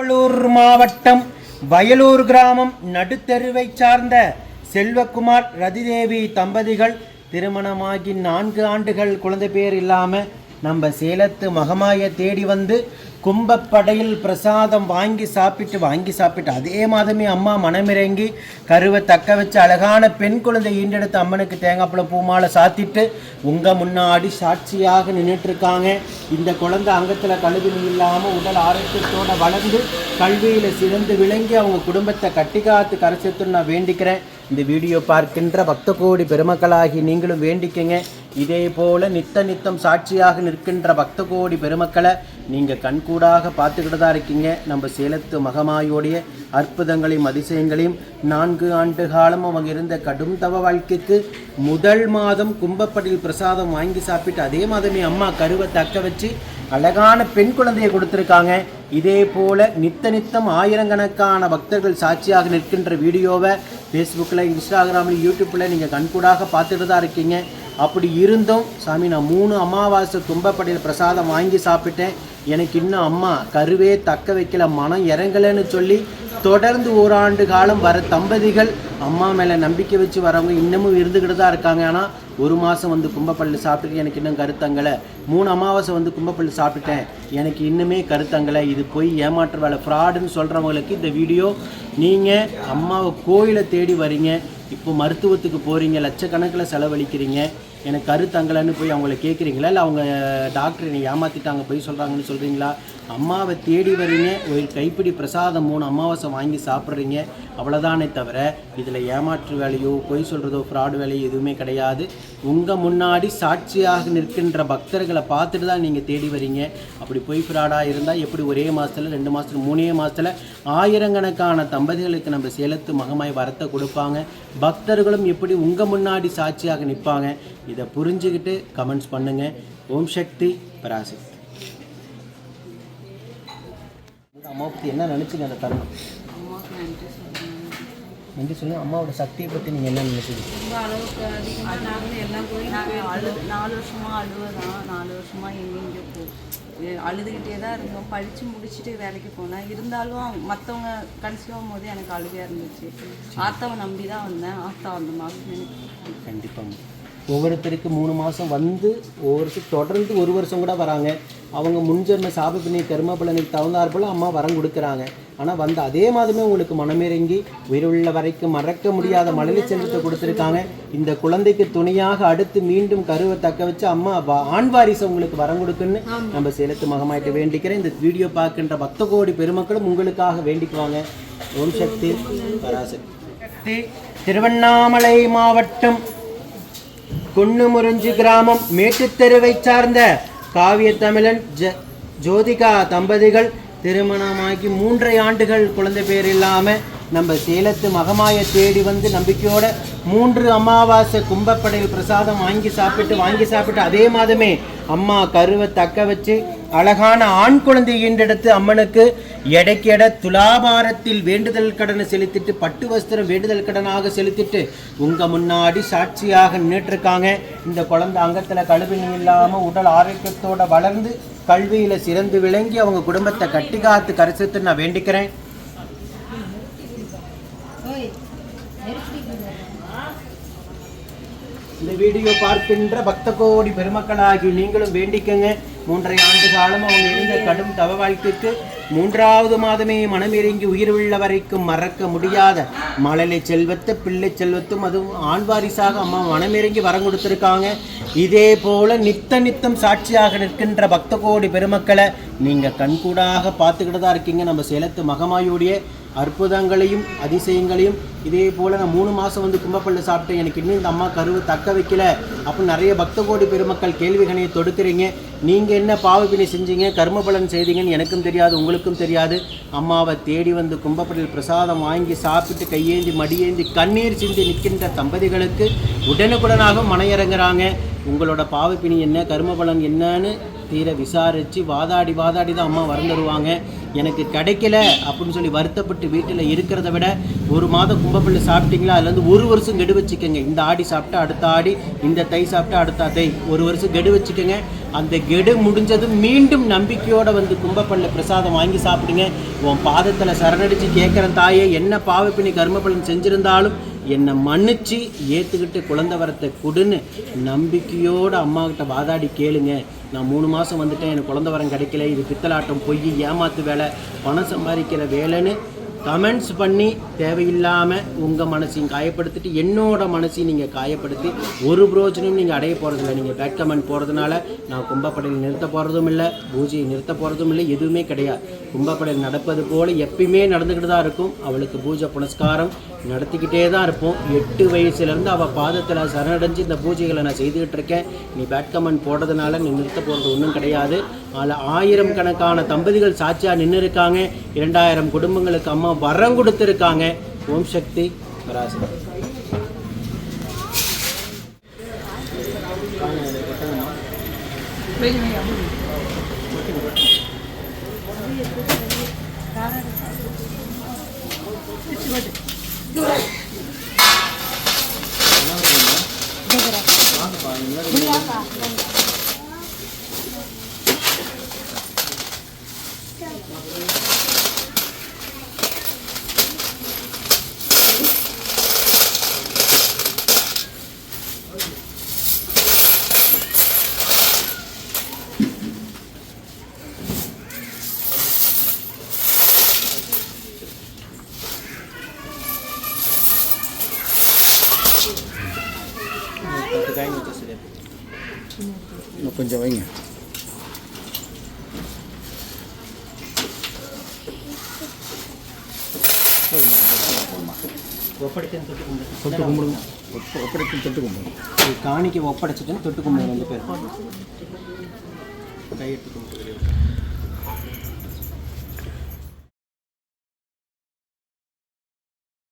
பெரம்பலூர் மாவட்டம் வயலூர் கிராமம் நடுத்தெருவை சார்ந்த செல்வகுமார் ரதிதேவி தம்பதிகள் திருமணமாகி நான்கு ஆண்டுகள் குழந்தை பேர் இல்லாமல் நம்ம சேலத்து மகமாயை தேடி வந்து கும்பப்படையில் பிரசாதம் வாங்கி சாப்பிட்டு வாங்கி சாப்பிட்டு அதே மாதமே அம்மா மனமிறங்கி கருவை தக்க வச்சு அழகான பெண் குழந்தை ஈண்டெடுத்து அம்மனுக்கு தேங்காய்ப்பழம் பூமாலை சாத்திட்டு உங்கள் முன்னாடி சாட்சியாக நின்றுட்டுருக்காங்க இந்த குழந்தை அங்கத்தில் கழுவினி இல்லாமல் உடல் ஆரோக்கியத்தோடு வளர்ந்து கல்வியில் சிறந்து விளங்கி அவங்க குடும்பத்தை கட்டி காத்து கரைச்சத்துன்னு நான் வேண்டிக்கிறேன். இந்த வீடியோ பார்க்கின்ற பக்த கோடி பெருமக்களாகி நீங்களும் வேண்டிக்கங்க. இதே போல நித்த நித்தம் சாட்சியாக நிற்கின்ற பக்த கோடி பெருமக்களை நீங்கள் கண்கூடாக பார்த்துக்கிட்டு தான் இருக்கீங்க. நம்ம சேலத்து மகமாயோடைய அற்புதங்களையும் அதிசயங்களையும் நான்கு ஆண்டு காலம் அவங்க இருந்த கடும் தவ வாழ்க்கைக்கு முதல் மாதம் கும்பப்படியில் பிரசாதம் வாங்கி சாப்பிட்டு அதே மாதமே அம்மா கருவை தக்க வச்சு அழகான பெண் குழந்தையை கொடுத்துருக்காங்க. இதே போல நித்த நித்தம் ஆயிரக்கணக்கான பக்தர்கள் சாட்சியாக நிற்கின்ற வீடியோவை ஃபேஸ்புக்கில் இன்ஸ்டாகிராமில் யூடியூப்பில் நீங்கள் கண்கூடாக பார்த்துட்டு தான் இருக்கீங்க. அப்படி இருந்தும் சாமி நான் மூணு அமாவாசை தும்பப்படையில் பிரசாதம் வாங்கி சாப்பிட்டேன். எனக்கு இன்னும் அம்மா கருவே தக்க வைக்கல மனம் இறங்கலைன்னு சொல்லி தொடர்ந்து ஓராண்டு காலம் வர தம்பதிகள் அம்மா மேலே நம்பிக்கை வச்சு வரவங்க இன்னமும் இருந்துக்கிட்டு தான் இருக்காங்க. ஆனால் ஒரு மாதம் வந்து கும்பப்பள்ளி சாப்பிட்டுட்டு எனக்கு இன்னும் கருத்தங்களை மூணு அமாவாசை வந்து கும்பப்பள்ளி சாப்பிட்டேன் எனக்கு இன்னுமே கருத்தங்களை இது போய் ஏமாற்று வேலை. ஃப்ராடுன்னு சொல்கிறவங்களுக்கு இந்த வீடியோ நீங்கள் அம்மாவை கோயிலை தேடி வரீங்க. இப்போ மருத்துவத்துக்கு போகிறீங்க லட்சக்கணக்கில் செலவழிக்கிறீங்க. எனக்கு கருத்தங்கலன்னு போய் அவங்கள கேட்குறீங்களா இல்லை அவங்க டாக்டர் என்னை ஏமாற்றிட்டாங்க போய் சொல்கிறாங்கன்னு சொல்கிறீங்களா அம்மாவை தேடி வரீங்க ஒரு கைப்பிடி பிரசாதம் மூணு அமாவாசை வாங்கி சாப்பிட்றீங்க அவ்வளோதானே தவிர இதில் ஏமாற்று வேலையோ பொய் சொல்கிறதோ ஃப்ராடு வேலையோ எதுவுமே கிடையாது. உங்கள் முன்னாடி சாட்சியாக நிற்கின்ற பக்தர்களை பார்த்துட்டு தான் நீங்கள் தேடி வரீங்க அப்படி பொய் ஃப்ராடாக இருந்தால் எப்படி ஒரே மாதத்தில் ரெண்டு மாதத்துல மூணே மாதத்தில் ஆயிரக்கணக்கான தம்பதிகளுக்கு நம்ம சேலத்து மகமாய் வரத்தை கொடுப்பாங்க. பக்தர்களும் எப்படி உங்கள் முன்னாடி சாட்சியாக நிற்பாங்க. இதை புரிஞ்சுக்கிட்டு கமெண்ட்ஸ் பண்ணுங்கள் ஓம் சக்தி பராசக்தி. அம்மா பற்றி என்ன நினச்சிங்க அந்த தருணம்? அம்மாவுக்கு நன்றி சொல்லுங்கள் அம்மாவோட சக்தியை பற்றி நீங்கள் என்ன நினைச்சீங்க? ரொம்ப அளவுக்கு அதிகமாக நாங்களும் எல்லாம் கோயிலுக்கு அழு நாலு வருஷமாக அழுவதான் நாலு வருஷமாக எங்கே இங்கே போ அழுதுகிட்டே தான் இருந்தோம். படித்து முடிச்சுட்டு வேலைக்கு போனேன் இருந்தாலும் மற்றவங்க கன்சியூம் போது எனக்கு அழுகையாக இருந்துச்சு. ஆத்தாவை நம்பி தான் வந்தேன். ஆத்தா அந்த எனக்கு கண்டிப்பாக ஒவ்வொருத்தருக்கு மூணு மாதம் வந்து ஒவ்வொருத்தருக்கு தொடர்ந்து ஒரு வருஷம் கூட வராங்க. அவங்க முன்ஜென்ம சாபப்பினை கர்ம பலனுக்கு தகுந்தாற் போல அம்மா வரம் கொடுக்குறாங்க. ஆனால் வந்த அதே மாதமே உங்களுக்கு மனமிறங்கி உயிருள்ள வரைக்கும் மறக்க முடியாத மழலை செல்வத்தை கொடுத்துருக்காங்க. இந்த குழந்தைக்கு துணையாக அடுத்து மீண்டும் கருவை தக்க வச்சு அம்மா ஆண் வாரிசு உங்களுக்கு வரம் கொடுக்குன்னு நம்ம சேலத்து மகமாயிட்டு வேண்டிக்கிறேன். இந்த வீடியோ பார்க்கின்ற பக்த கோடி பெருமக்களும் உங்களுக்காக வேண்டிக்குவாங்க. ஓம் சக்தி. பராசக்தி. திருவண்ணாமலை மாவட்டம் குன்னுமுறிஞ்சி கிராமம் மேட்டுத்தெருவை சார்ந்த காவிய தமிழன் ஜ ஜோதிகா தம்பதிகள் திருமணமாகி மூன்றை ஆண்டுகள் குழந்தை பேர் இல்லாமல் நம்ம சேலத்து மகமாயை தேடி வந்து நம்பிக்கையோட மூன்று அமாவாசை கும்பப்படையில் பிரசாதம் வாங்கி சாப்பிட்டு வாங்கி சாப்பிட்டு அதே மாதமே அம்மா கருவை தக்க வச்சு அழகான ஆண் குழந்தை ஈண்டெடுத்து அம்மனுக்கு எடைக்கெட துலாபாரத்தில் வேண்டுதல் கடனை செலுத்திட்டு பட்டு வஸ்திரம் வேண்டுதல் கடனாக செலுத்திட்டு உங்க முன்னாடி சாட்சியாக நின்றுட்டுருக்காங்க இந்த குழந்தை அங்கத்தில் கழுவினி இல்லாமல் உடல் ஆரோக்கியத்தோட வளர்ந்து கல்வியில சிறந்து விளங்கி அவங்க குடும்பத்தை கட்டி காத்து கரைசத்து நான் வேண்டிக்கிறேன். இந்த வீடியோ பார்க்கின்ற பக்த கோடி பெருமக்களாகி நீங்களும் வேண்டிக்கங்க. மூன்றரை ஆண்டு காலம் அவங்க இருந்த கடும் தவ வாழ்க்கைக்கு மூன்றாவது மாதமே மனமிறங்கி உயிர் உள்ள வரைக்கும் மறக்க முடியாத மழலை செல்வத்தை பிள்ளை செல்வத்தும் அதுவும் ஆண்வாரிசாக அம்மா மனமிறங்கி வரம் கொடுத்துருக்காங்க. இதே போல நித்த நித்தம் சாட்சியாக நிற்கின்ற பக்த கோடி பெருமக்களை நீங்கள் கண்கூடாக பார்த்துக்கிட்டு தான் இருக்கீங்க. நம்ம சேலத்து மகமாயுடைய அற்புதங்களையும் அதிசயங்களையும் இதே போல் நான் மூணு மாதம் வந்து கும்பப்பள்ளி சாப்பிட்டேன். எனக்கு இன்னும் இந்த அம்மா கருவை தக்க வைக்கல. அப்படின்னு நிறைய பக்த கோடி பெருமக்கள் கேள்விகளையை தொடுக்கிறீங்க. நீங்கள் என்ன பாவப்பினை செஞ்சீங்க? கர்ம பலன் செய்தீங்கன்னு எனக்கும் தெரியாது உங்களுக்கும் தெரியாது. அம்மாவை தேடி வந்து கும்பப்பள்ளியில் பிரசாதம் வாங்கி சாப்பிட்டு கையேந்தி மடியேந்தி கண்ணீர் சிந்தி நிற்கின்ற தம்பதிகளுக்கு உடனுக்குடனாக மனையிறங்குறாங்க. உங்களோட பாவப்பினி என்ன? கர்ம பலன் என்னன்னு தீர விசாரித்து வாதாடி வாதாடி தான் அம்மா வரம் தருவாங்க. எனக்கு கிடைக்கல அப்படின்னு சொல்லி வருத்தப்பட்டு வீட்டில் இருக்கிறத விட ஒரு மாதம் கும்பப்பிள்ளை சாப்பிட்டீங்களா? அதுலேருந்து ஒரு வருஷம் கெடு வச்சுக்கோங்க. இந்த ஆடி சாப்பிட்டா அடுத்த ஆடி இந்த தை சாப்பிட்டா அடுத்த தை. ஒரு வருஷம் கெடு வச்சுக்கோங்க. அந்த கெடு முடிஞ்சதும் மீண்டும் நம்பிக்கையோடு வந்து கும்பப்பள்ள பிரசாதம் வாங்கி சாப்பிடுங்க. உன் பாதத்தில் சரணடிச்சு கேட்குற தாயே. என்ன பாவப்பினி கர்மபலன் செஞ்சிருந்தாலும் என்னை மன்னிச்சு ஏற்றுக்கிட்டு குழந்தை வரத்தை கொடுன்னு நம்பிக்கையோடு அம்மாக்கிட்ட வாதாடி கேளுங்க. நான் மூணு மாதம் வந்துட்டேன் எனக்கு குழந்தை வரம் கிடைக்கல இது பித்தலாட்டம் பொய் ஏமாத்து வேலை பணம் சம்பாதிக்கிற வேலைன்னு கமெண்ட்ஸ் பண்ணி தேவையில்லாமல் உங்கள் மனசையும் காயப்படுத்திட்டு என்னோட மனசையும் நீங்கள் காயப்படுத்தி ஒரு பிரோஜனம் நீங்கள் அடைய போகிறதில்ல நீங்கள் பேட் கமெண்ட் போகிறதுனால நான் கும்பப்படையில் நிறுத்த போகிறதும் இல்லை பூஜையை நிறுத்த போகிறதும் இல்லை எதுவுமே கிடையாது. கும்பப்படையில் நடப்பது போல் எப்பயுமே நடந்துக்கிட்டு தான் இருக்கும். அவளுக்கு பூஜை புனஸ்காரம் நடத்திக்கிட்டே தான் இருப்போம். எட்டு வயசுலேருந்து அவள் பாதத்தில் சரணடைஞ்சு இந்த பூஜைகளை நான் செய்துக்கிட்டு இருக்கேன். நீ பேட் கமெண்ட் போடுறதுனால நீ நிறுத்த போகிறது ஒன்றும் கிடையாது. அதில் ஆயிரம் கணக்கான தம்பதிகள் சாட்சியாக நின்று இருக்காங்க இரண்டாயிரம் குடும்பங்களுக்கு அம்மா வரம் கொடுத்துருக்காங்க. Om Shakti Parashakti. Dura. Dura. Dura. Dura. Dura. பத்து காயின் வச்சு இன்னும் கொஞ்சம் வைங்க ஒப்படைச்சு தொட்டு தொட்டு கும்பிடு கும்பிடுங்க தொட்டு கும்பிடுங்க காணிக்கை ஒப்படைச்சிட்டு தொட்டு கும்பிடு ரெண்டு பேர் கையெடுத்து கும்பிட்டு